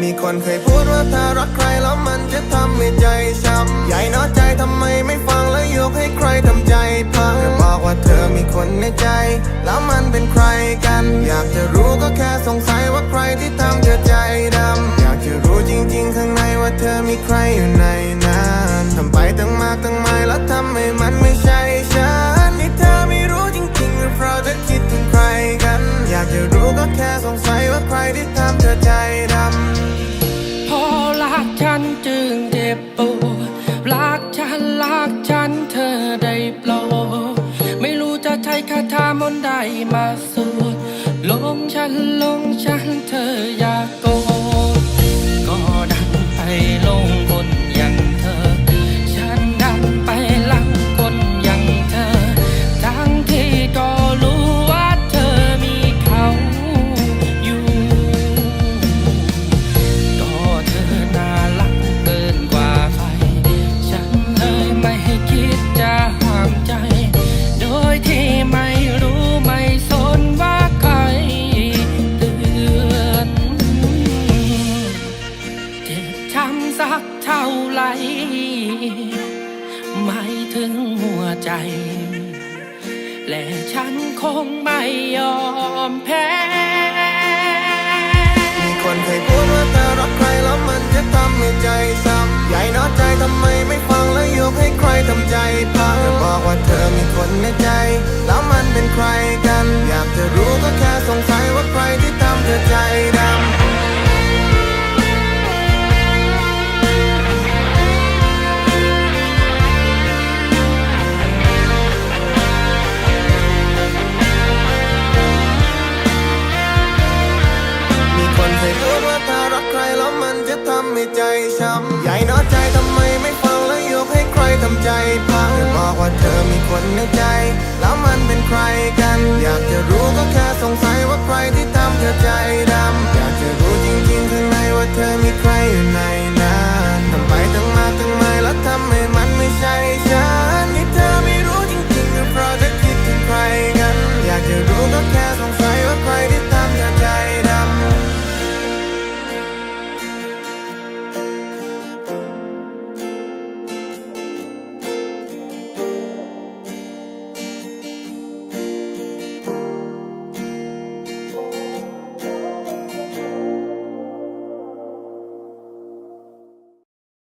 มีคนเคยพูดว่าถ้ารักใครแล้วมันจะทำให้ใจช้ำใหญ่น้อใจทำไมไม่ฟังแล้วยกให้ใครทำใจพังบอกว่าเธอมีคนในใจ แล้วมันเป็นใครกัน อยากจะรู้ก็แค่สงสัยว่าใครที่ทำเธอใจดำอยากจะรู้จริง ๆ ข้างในว่าเธอมีใครอยู่ในนั้นทำไปตั้งมากตั้งหมายแล้วทำให้มัน กฉันจึงเจ็บปวดรักฉันรักฉันเธอได้โปรดไม่รู้จะใช้คาถามนต์ใดมาสวดลงฉันลงฉัน สักเท่าไหรไม่ถึงหัวใจ และฉันคงไม่ยอมแพ้ มีคนเคยพูดว่าถ้ารักใครแล้วมันจะทำให้ใจช้ำใหญ่น้อใจทำไมไม่ฟังแล้วยกให้ใครทำใจพังเธอบอกว่าเธอมีคนในใจ แล้วมัน